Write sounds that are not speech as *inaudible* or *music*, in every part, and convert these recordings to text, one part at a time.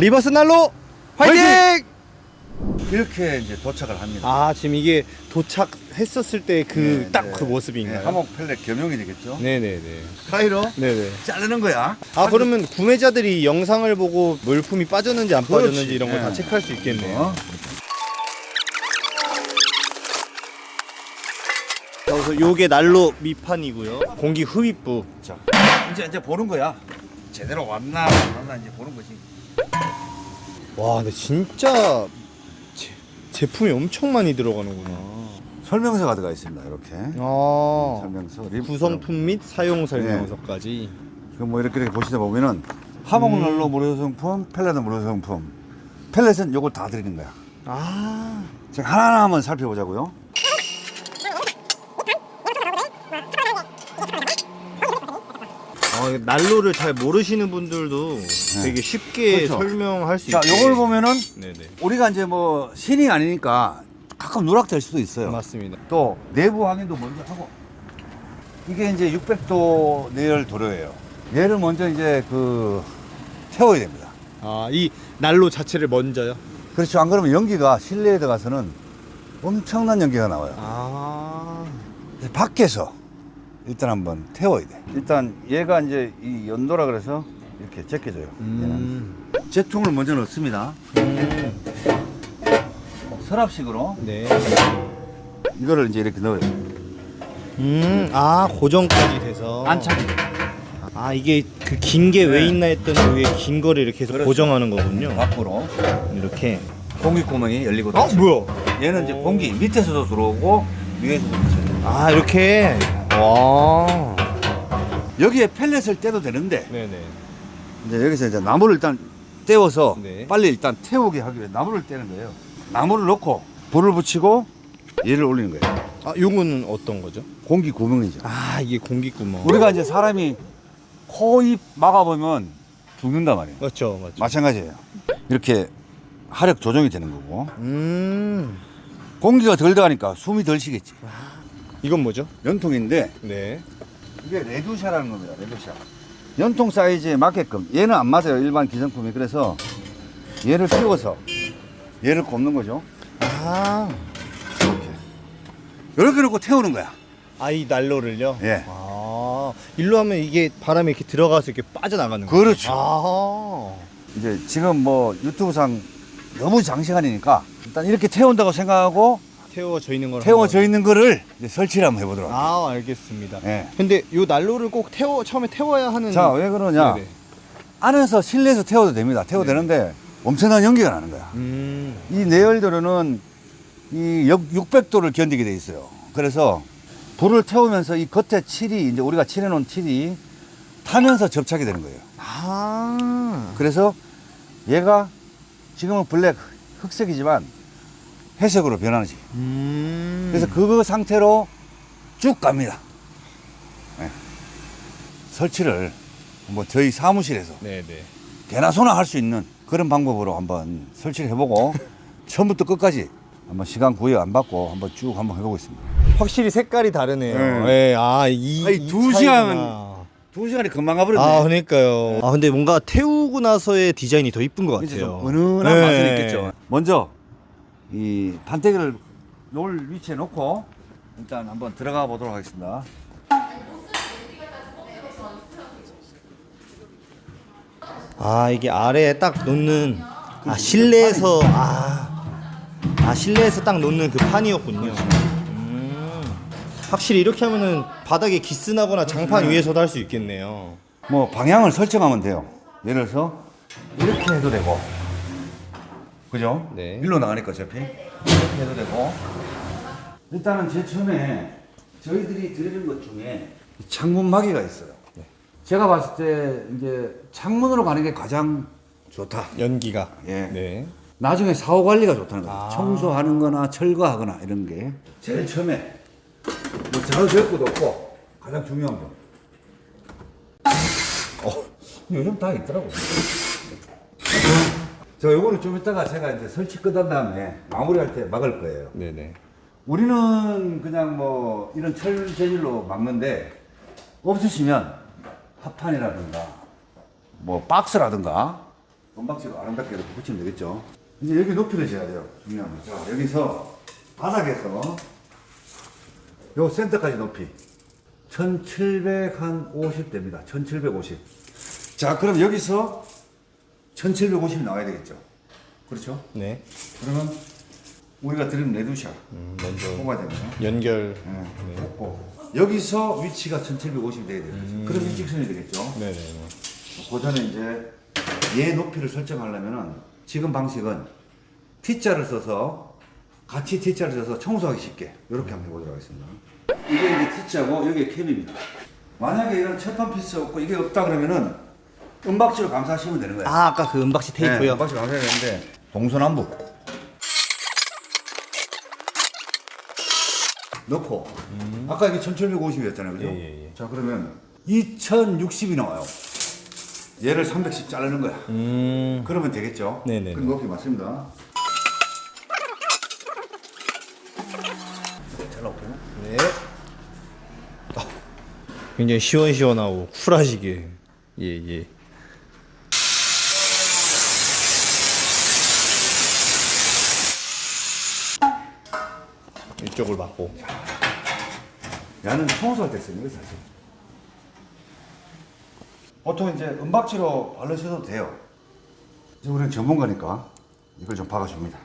리버스 난로 화이팅! 화이팅! 이렇게 이제 도착을 합니다. 아 지금 이게 도착했었을 때그 네, 딱 네. 그 모습인가요? 네, 하목 펠렛 겸용이 되겠죠. 네네네. 가위로 네네. 자르는 거야. 아 그러면 구매자들이 영상을 보고 물품이 빠졌는지 안 그렇지. 빠졌는지 이런 걸 다 네. 체크할 수 있겠네요. 어? 그래서 요게 난로 밑판이고요. 공기 흡입부. 자, 이제 이제 보는 거야. 제대로 왔나 안 왔나 이제 보는 거지. 와 근데 진짜 제, 제품이 엄청 많이 들어가는구나. 설명서가 들어가 있습니다. 이렇게 아 설명서, 립 구성품 및 사용 설명서까지. 그뭐 이렇게, 이렇게 보시다 보면은 하목난로 무료성품, 펠렛은 무료성품. 펠렛은 요걸 다 드리는 거야. 아 지금 하나하나 한번 살펴보자고요. 난로를 잘 모르시는 분들도 되게 쉽게 그렇죠. 설명할 수 자, 있게. 요걸 보면은 네네. 우리가 이제 뭐 신이 아니니까 가끔 누락될 수도 있어요. 맞습니다. 또 내부 확인도 먼저 하고 이게 이제 600도 내열 도료예요. 얘를 먼저 이제 그 태워야 됩니다. 아이 난로 자체를 먼저요? 그렇죠. 안 그러면 연기가 실내에 들어가서는 엄청난 연기가 나와요. 아 그래서 밖에서 일단 한번 태워야 돼. 일단 얘가 이제 이 연도라 그래서 이렇게 제껴져요. 음. 제통을 먼저 넣습니다. 음. 서랍식으로 네. 이거를 이제 이렇게 넣어요. 음, 아 고정까지 돼서 안착이. 아 이게 그 긴 게왜 네. 있나 했던 그게 긴 거를 이렇게 해서 그렇죠. 고정하는 거군요. 밖으로 이렇게. 공기 구멍이 열리고 아 닫히고. 뭐야? 얘는 이제 공기 밑에서도 들어오고 위에서도 들어오고 아 이렇게. 와. 여기에 펠렛을 떼도 되는데 네네. 이제 여기서 이제 나무를 일단 떼워서 네. 빨리 일단 태우게 하기 위해 나무를 떼는 거예요. 나무를 넣고 불을 붙이고 얘를 올리는 거예요. 아 요거는 어떤 거죠? 공기 구멍이죠. 아 이게 공기 구멍. 우리가 이제 사람이 코, 입 막아보면 죽는단 말이에요. 맞죠, 맞죠. 마찬가지예요. 이렇게 하력 조정이 되는 거고 음. 공기가 덜 들어가니까 숨이 덜 쉬겠지. 이건 뭐죠? 연통인데 네. 이게 레두샤라는 겁니다. 레두샤. 연통 사이즈에 맞게끔 얘는 안 맞아요. 일반 기성품이. 그래서 얘를 씌워서 얘를 꼽는 거죠. 아. 이렇게. 이렇게 놓고 태우는 거야. 아이 난로를요? 예. 아. 일로 하면 이게 바람이 이렇게 들어가서 이렇게 빠져나가는 거예요. 그렇죠. 아. 이제 지금 뭐 유튜브상 너무 장시간이니까 일단 이렇게 태운다고 생각하고 태워져 있는 걸 태워져 있는 거를 이제 설치를 한번 해보도록 할게요. 아, 알겠습니다. 예. 근데 요 난로를 꼭 태워 처음에 태워야 하는 자, 왜 그러냐. 네네. 안에서 실내에서 태워도 됩니다. 태워도 네. 되는데 엄청난 연기가 나는 거야. 음. 이 내열도로는 이 600도를 견디게 돼 있어요. 그래서 불을 태우면서 이 겉에 칠이 이제 우리가 칠해놓은 칠이 타면서 접착이 되는 거예요. 아. 그래서 얘가 지금은 블랙 흑색이지만 회색으로 변하지. 음. 그래서 그 상태로 쭉 갑니다. 네. 설치를 한번 저희 사무실에서 네, 네. 개나 소나 할 수 있는 그런 방법으로 한번 설치를 해보고 *laughs* 처음부터 끝까지 한번 시간 구애 안 받고 한번 쭉 한번 해보고 있습니다. 확실히 색깔이 다르네요. 네. 네. 아, 이, 아니, 이 두. 시간은- 두 시간이 금방 가버렸네. 아, 그러니까요. 아, 근데 뭔가 태우고 나서의 디자인이 더 이쁜 것 이제 같아요. 좀 은은한 네. 맛은 있겠죠. 먼저 이 판때기를 놓을 위치에 놓고 일단 한번 들어가 보도록 하겠습니다. 아, 이게 아래에 딱 놓는 아, 실내에서 아. 아, 실내에서 딱 놓는 그 판이었군요. 음. 확실히 이렇게 하면은 바닥에 기스나거나 장판 위에서도 할 수 있겠네요. 뭐 방향을 설정하면 돼요. 예를 들어서 이렇게 해도 되고, 그죠? 네. 일로 나가니까 어차피 이렇게 해도 되고. 일단은 제일 처음에 저희들이 드리는 것 중에 이 창문 마개가 있어요. 제가 봤을 때 이제 창문으로 가는 게 가장 좋다. 연기가. 예. 네. 나중에 사후 관리가 좋다는 거죠. 아. 청소하는 거나 철거하거나 이런 게. 제일 처음에 뭐 자우 제거도 없고 가장 중요한 거. 어, 요즘 다 있더라고. 저 요거는 좀 이따가 제가 이제 설치 끝난 다음에 마무리할 때 막을 거예요. 네, 네. 우리는 그냥 뭐 이런 철 재질로 막는데 없으시면 합판이라든가 뭐 박스라든가 건박지로 아름답게 이렇게 붙이면 되겠죠. 이제 여기 높이를 재야 돼요. 중요한 거. 자, 여기서 바닥에서 요 센터까지 높이 1750 됩니다. 1750. 자, 그럼 여기서 1750이 나와야 되겠죠. 그렇죠? 네. 그러면 우리가 드리는 레드샷 음, 먼저 뽑아야 되나요? 연결. 네. 뽑고 여기서 위치가 1750이 돼야 돼요. 그럼 일직선이 되겠죠. 네네. 그 전에 이제 얘 높이를 설정하려면은 지금 방식은 T자를 써서 같이 T자를 써서 청소하기 쉽게 이렇게 한번 해보도록 하겠습니다. 이게 이제 T자고 여기에 캠입니다. 만약에 이런 철판 피스 없고 이게 없다 그러면은 은박지로 감싸시면 되는 거예요. 아 아까 그 은박지 테이프요. 네, 은박지로 감싸야 되는데 동서남북 넣고 아까 이게 1750이었잖아요. 그죠? 예, 예, 예. 자 그러면 2060이 나와요. 얘를 300씩 자르는 거야. 음. 그러면 되겠죠? 네네네. 그럼 높이 맞습니다. 잘라볼게요. 네. 아, 굉장히 시원시원하고 쿨하시게. 예 예. 쪽을 맞고. 야는 청소할 때 쓰는 거예요, 사실. 보통 이제 은박지로 바르셔도 돼요. 이제 우리는 전문가니까 이걸 좀 박아줍니다.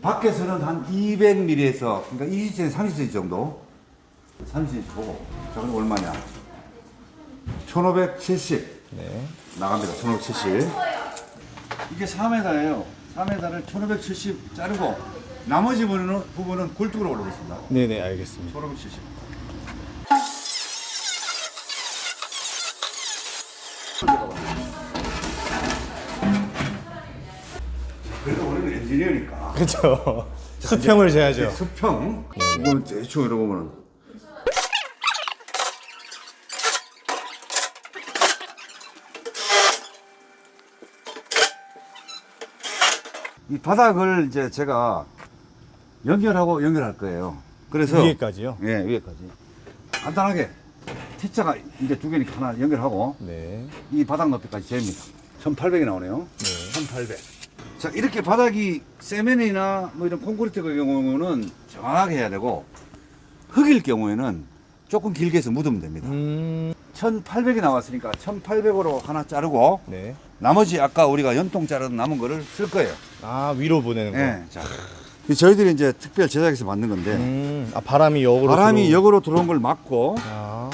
밖에서는 한 200mm에서 그러니까 20cm, 30cm 정도 30cm 보고 자 그럼 얼마냐 1570 네. 나갑니다 1570 이게 4m예요 4m를 1570 자르고 나머지 부분은, 부분은 굴뚝으로 올리겠습니다 네네 알겠습니다. 1570 그래도 우리는 엔지니어니까 그렇죠. 수평을 재야죠. 수평 이거 대충 이러고 보면 이 바닥을 이제 제가 연결하고 연결할 거예요. 그래서 위에까지요? 예, 위에까지. 간단하게 T자가 이제 두 개니까 하나 연결하고 네. 이 바닥 높이까지 재입니다. 1800이 나오네요. 1800. 자, 이렇게 바닥이 세면이나 뭐 이런 콘크리트 경우는 정확하게 해야 되고 흙일 경우에는 조금 길게 해서 묻으면 됩니다. 음. 1800이 나왔으니까 1800으로 하나 자르고 네. 나머지 아까 우리가 연통 자른 남은 거를 쓸 거예요. 아 위로 보내는 거. 예. 자. 이 저희들이 이제 특별 제작해서 만든 건데 음. 아 바람이 역으로. 바람이 들어오- 역으로 들어온 걸 막고 아.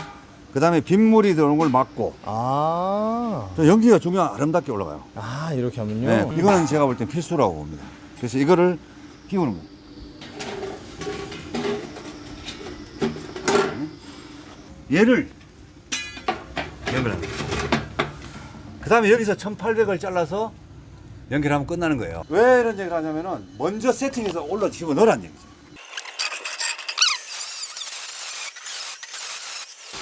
그다음에 빗물이 들어오는 걸 막고 아. 저 연기가 중요한 아름답게 올라가요. 아 이렇게 하면요. 네, 이거는 제가 볼 땐 필수라고 봅니다. 그래서 이거를 끼우는 거. 얘를 연결합니다. 그 다음에 여기서 1800을 잘라서 연결하면 끝나는 거예요. 왜 이런 얘기를 하냐면은 먼저 세팅해서 올라 집어 넣으라는 얘기죠.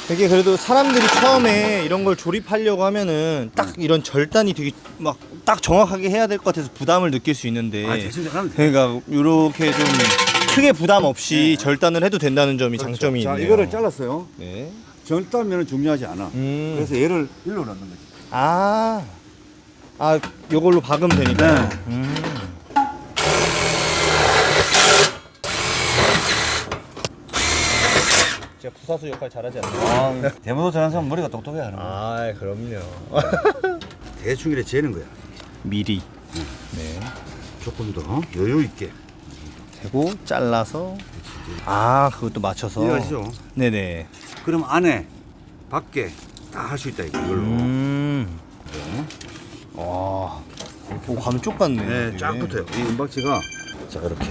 되게 그래도 사람들이 처음에 이런 걸 조립하려고 하면은 딱 이런 절단이 되게 막 딱 정확하게 해야 될 것 같아서 부담을 느낄 수 있는데 아, 대충 잘하면 돼. 그러니까 이렇게 좀 크게 부담 없이 절단을 해도 된다는 점이 장점이 네. 그렇죠. 자, 있네요. 이거를 잘랐어요. 네. 절단면은 중요하지 않아. 음. 그래서 얘를 일로 넣는 거지. 아. 아, 요걸로 박으면 되니까. 네. 음. 제가 부사수 역할 잘하지 않나요? 아, 대모도 잘하는 사람 머리가 똑똑해야 하는 거야. 아, 그럼요. *laughs* 대충 이렇게 재는 거야. 미리. 네. 조금 더 여유 있게. 되고 잘라서 아, 그것도 맞춰서. 이해하시죠? 네네. 그럼 안에, 밖에 다 할 수 있다 이걸로. 음. 와. 오, 감이 쪽 같네. 네, 쫙. 붙어요. 이 은박지가 자 이렇게.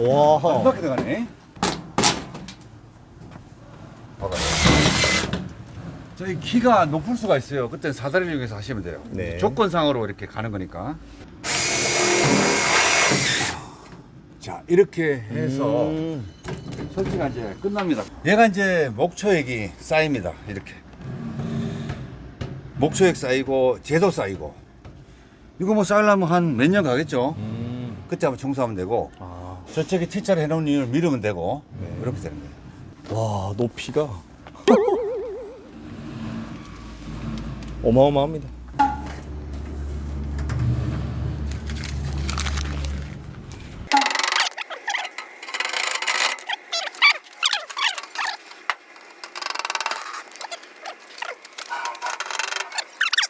와. 은박지 들어가네. 봐봐요. 이 키가 높을 수가 있어요. 그때 사다리를 이용해서 하시면 돼요. 네. 조건상으로 이렇게 가는 거니까. 자, 이렇게 해서 음. 설치가 이제 끝납니다. 얘가 이제 목초액이 쌓입니다. 이렇게. 목초액 쌓이고 제도 쌓이고 이거 뭐 쌓으려면 한 몇 년 가겠죠. 음. 그때 한번 청소하면 되고 아. 저쪽에 T자를 해놓은 이유를 밀으면 되고 네. 이렇게 되는 거예요. 와 높이가 *laughs* 어마어마합니다.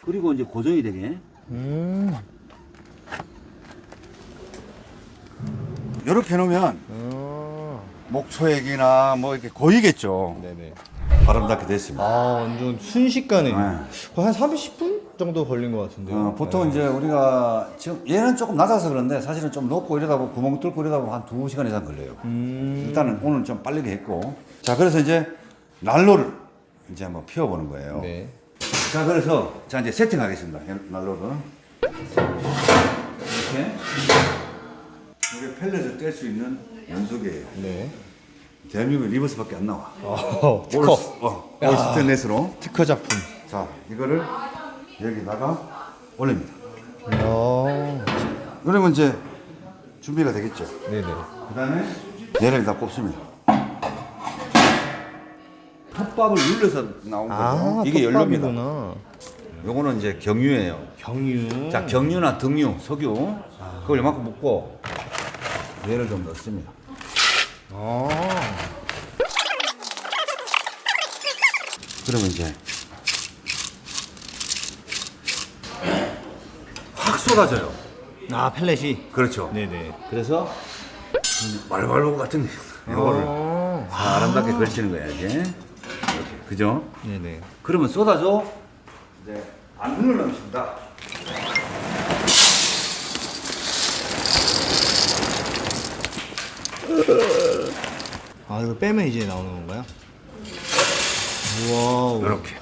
그리고 이제 고정이 되게 음. 이렇게 해놓으면 아. 목초액이나 뭐 이렇게 고이겠죠. 네네. 바람닿게 됐습니다. 아 완전 순식간에 네. 거의 한 30분 정도 걸린 것 같은데요. 어, 보통 네. 이제 우리가 지금 얘는 조금 낮아서 그런데 사실은 좀 높고 이러다 보면 구멍 뚫고 이러다 보면 한 두 시간 이상 걸려요. 음. 일단은 오늘 좀 빠르게 했고 자 그래서 이제 난로를 이제 한번 피워보는 거예요. 네. 자 그래서 자 이제 세팅하겠습니다. 난로를 이렇게 이게 펠렛을 뗄 수 있는 연속이에요. 네. 대한민국 리버스밖에 안 나와. 어, 특허. 올, 스- 어, 올 스테인레스로. 특허 작품. 자 이거를 여기다가 올립니다. 어. 그러면 이제 준비가 되겠죠. 네네. 그 다음에 얘를 다 꼽습니다. 톱밥을 눌러서 나온 거죠. 아 이게 연료입니다. 요거는 이제 경유예요. 경유. 자 경유나 등유, 석유 그걸 이만큼 묻고 얘를 좀 넣습니다. 아. 그러면 이제 확 쏟아져요. 아 펠렛이. 그렇죠. 네네. 그래서 말발로 같은 이거를 어. 아름답게 걸치는 거야 이제 그죠? 네네. 그러면 쏟아져 이제 안 눌러놓습니다. 아 이거 빼면 이제 나오는 건가요? 우와. 이렇게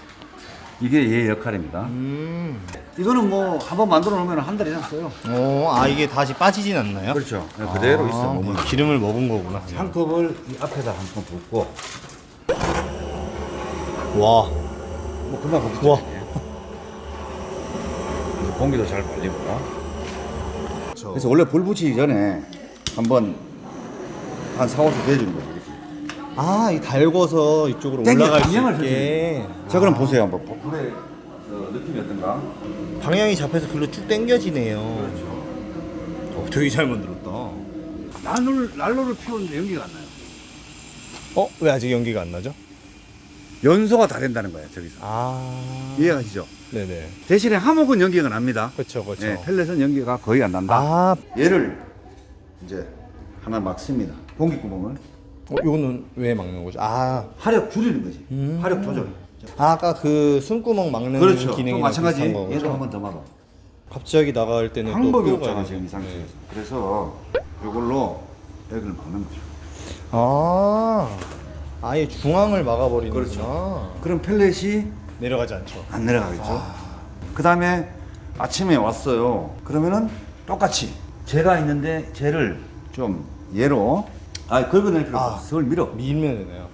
이게 얘 역할입니다. 음. 이거는 뭐 한번 만들어 놓으면 한 달 이상 써요. 어, 아 이게 다시 빠지진 않나요? 그렇죠. 그대로 있어 아, 몸은. 기름을 먹은 거구나. 한 컵을 이 앞에다 한 컵 붓고 와. 뭐 금방 붓죠. 와. 공기도 잘 발리고. 그래서 원래 불 붙이기 전에 한번 한 4, 5초 대주는 거예요. 이렇게. 아, 이 달궈서 이쪽으로 땡겨, 올라갈 수 방향을 있게. 자 그럼 보세요 한번 불의 어, 느낌이 어떤가? 방향이 잡혀서 글로 쭉 당겨지네요. 그렇죠. 어, 되게 잘 만들었다. 난로를 난로를 피우는데 연기가 안 나요. 어, 왜 아직 연기가 안 나죠? 연소가 다 된다는 거예요 저기서. 아. 이해가시죠? 네네. 대신에 하목은 연기가 납니다. 그렇죠, 그렇죠. 네, 펠렛은 연기가 거의 안 난다. 아, 얘를 이제 하나 막습니다. 공기구멍을 어, 이거는 왜 막는 거죠? 아, 화력 줄이는 거지. 음. 화력 조절. 아, 아까 그 숨구멍 막는 그렇죠. 또 기능이랑 마찬가지. 얘도 한번 더 막아. 갑자기 나갈 때는 방법이 또 없잖아 지금 이. 상태에서. 네. 그래서 이걸로 여기를 막는 거죠. 아, 아예 중앙을 막아버리는구나. 그렇죠. 그럼 펠렛이 내려가지 않죠. 안 내려가겠죠. 그 다음에 아침에 왔어요. 그러면은 똑같이 쟤가 있는데 쟤를 좀 얘로 아 긁어낼 필요 아. 없어. 서울 밀어. 밀면 되나요?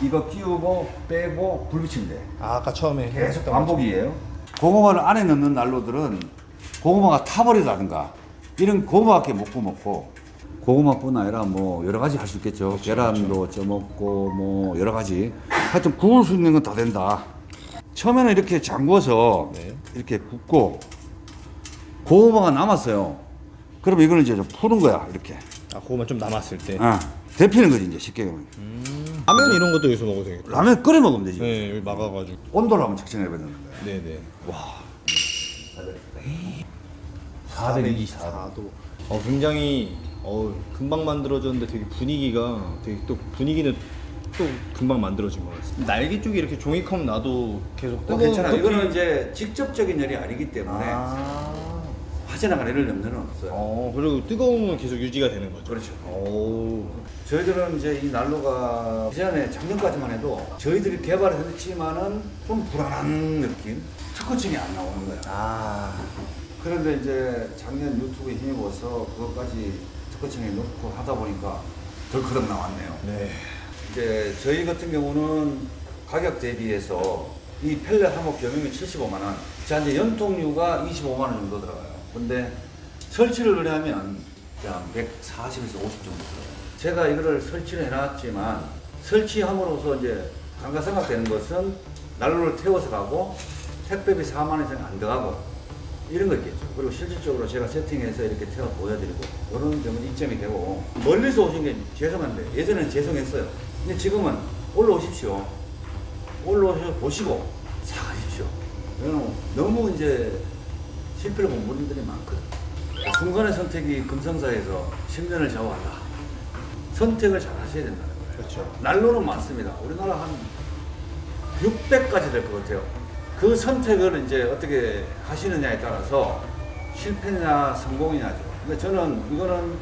이거 끼우고 빼고 불 붙이면 돼. 아, 아까 처음에 계속 반복이에요. 고구마를 안에 넣는 난로들은 고구마가 타버리다든가 이런 고구마밖에 못 구먹고 고구마뿐 아니라 뭐 여러 가지 할 수 있겠죠. 계란도 쪄 먹고 뭐 여러 가지 하여튼 구울 수 있는 건 다 된다. 처음에는 이렇게 잠궈서 네. 이렇게 굽고 고구마가 남았어요. 그럼 이거는 이제 좀 푸는 거야 이렇게. 아, 그거만 좀 남았을 때. 아, 데피는 거지 이제 쉽게 보면. 라면 이런 것도 여기서 먹어도 되겠다. 라면 끓여 먹으면 되지. 네, 여기 막아가지고. 온도를 한번 측정해 보는 거야. 네네. 424도. 어, 굉장히 어, 금방 만들어졌는데 되게 분위기가 되게 또 분위기는 또 금방 만들어진 것 같습니다. 날개 쪽에 이렇게 종이컵 놔도 계속 어, 뜨거운 괜찮아. 커피- 이거는 이제 직접적인 열이 아니기 때문에 아. 화재나 이럴 염려는 없어요. 어, 그리고 뜨거움은 계속 유지가 되는 거죠. 그렇죠. 오. 저희들은 이제 이 난로가 예전에 작년까지만 해도 저희들이 개발을 했지만은 좀 불안한 느낌, 특허증이 안 나오는 거야. 아. 그런데 이제 작년 유튜브에 힘입어서 그것까지 특허청에 넣고 하다 보니까 덜커덕 나왔네요. 네. 이제 저희 같은 경우는 가격 대비해서 이 펠렛 한목 겸용이 75만 원. 자 이제 연통료가 25만 원 정도 들어가요. 근데 설치를 하면 그냥 140에서 50 정도 들어가요. 제가 이거를 설치를 해놨지만 설치함으로써 이제 감가상각되는 것은 난로를 태워서 가고 택배비 4만 원 이상 안 들어가고 이런 거 있겠죠. 그리고 실질적으로 제가 세팅해서 이렇게 태워 보여드리고 이런 점은 이점이 되고 멀리서 오신 게 죄송한데 예전에는 죄송했어요. 근데 지금은 올라오십시오. 올라오셔서 보시고 사가십시오. 왜냐면 너무 이제 실패를 본 분들이 많거든. 순간의 선택이 금성사에서 10년을 좌우한다. 선택을 잘 하셔야 된다는 거예요. 그렇죠. 난로는 많습니다. 우리나라 한 600까지 될 것 같아요. 그 선택을 이제 어떻게 하시느냐에 따라서 실패냐 성공이냐죠. 근데 저는 이거는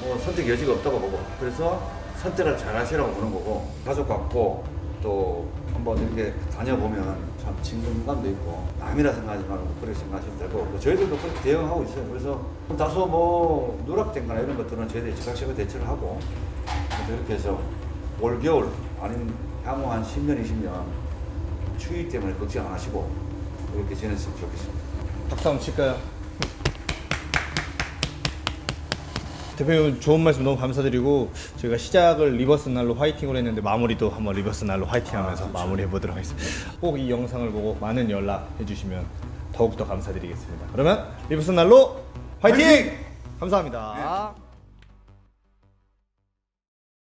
뭐 선택 여지가 없다고 보고 그래서 선택을 잘 하시라고 보는 거고 가족 같고 또 한번 이렇게 다녀보면 참 친근감도 있고 남이라 생각하지 말고 그렇게 생각하시면 될 거고 저희들도 그렇게 대응하고 있어요. 그래서 다소 뭐 누락된 거나 이런 것들은 저희들이 즉각적으로 대처를 하고 이렇게 해서 올 겨울 아니면 향후 한 10년 20년 추위 때문에 걱정 안 하시고 이렇게 지냈으면 좋겠습니다. 박수 한번 칠까요? 대표님 좋은 말씀 너무 감사드리고 저희가 시작을 리버스 날로 화이팅으로 했는데 마무리도 한번 리버스 날로 화이팅하면서 마무리해 보도록 하겠습니다. 꼭 이 영상을 보고 많은 연락해 주시면 더욱더 감사드리겠습니다. 그러면 리버스 날로 화이팅! 감사합니다.